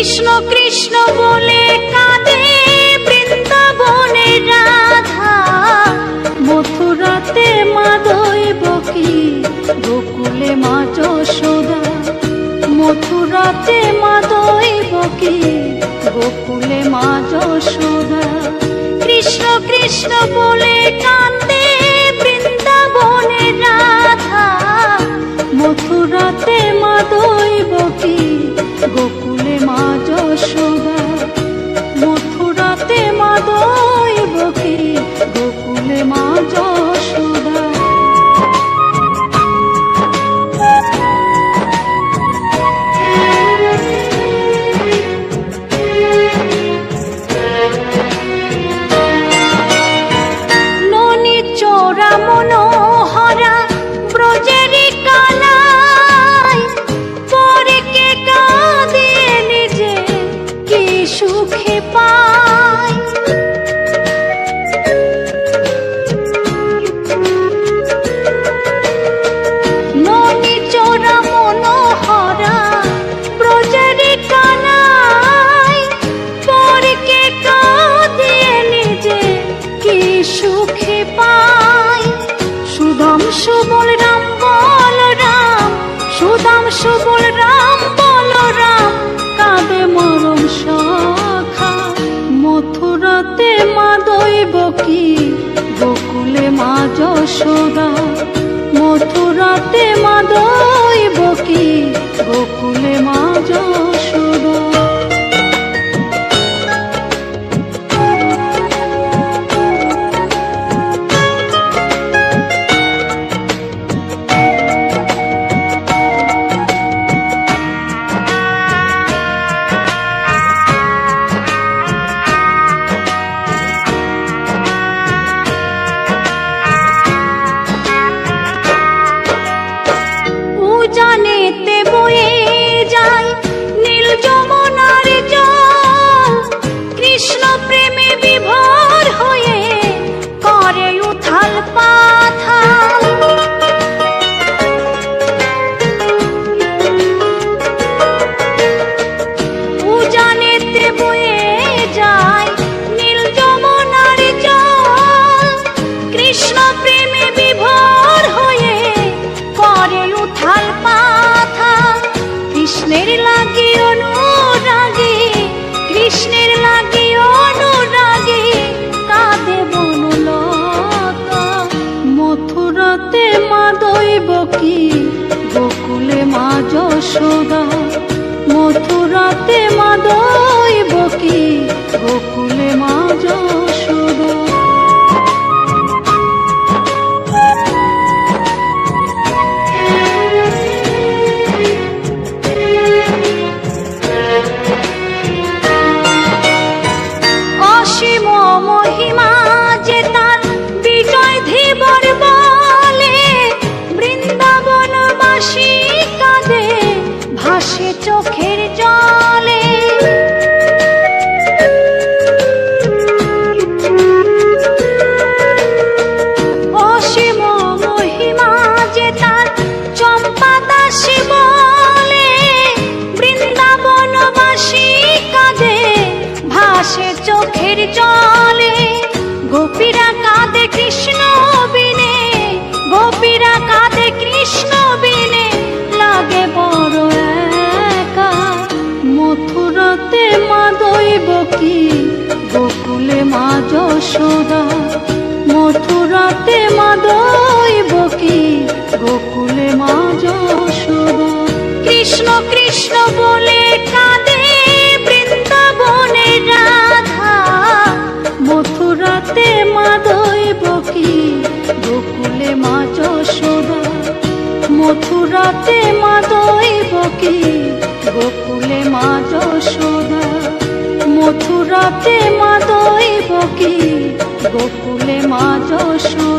কৃষ্ণ কৃষ্ণ বলে কাঁদে বৃন্দাবনে রাধা। মথুরাতে মাদয় বকি গোকুলে মা যশোদা মথুরাতে মাদয় বকি গোকুলে মা যশোদা কৃষ্ণ কৃষ্ণ বলে কাঁদে সুবল রাম বলরাম সুদাম সুবল রাম বলরাম কাবে মরম সখা মথুরাতে মা দৈব কি গোকুলে মা যশোদা, মথুরাতে লাগে অনুরাগে, কৃষ্ণের লাগে অনুরাগে, কাঁদে বনলতা। মথুরাতে মা দৈব কি গোকুলে মা মথুরাতে মা দৈব কি চোখের জলে, গোপীরা কাঁদে কৃষ্ণ বিনে, গোপীরা কাঁদে কৃষ্ণ বিনে, লাগে বড় একা, মথুরতে মা দৈবকি গোকুলে মা যশোদা। মথুরাতে মা দৈব কি? গোকুলে মা যশোদা। মথুরাতে মা দৈব কি? গোকুলে মা যশোদা।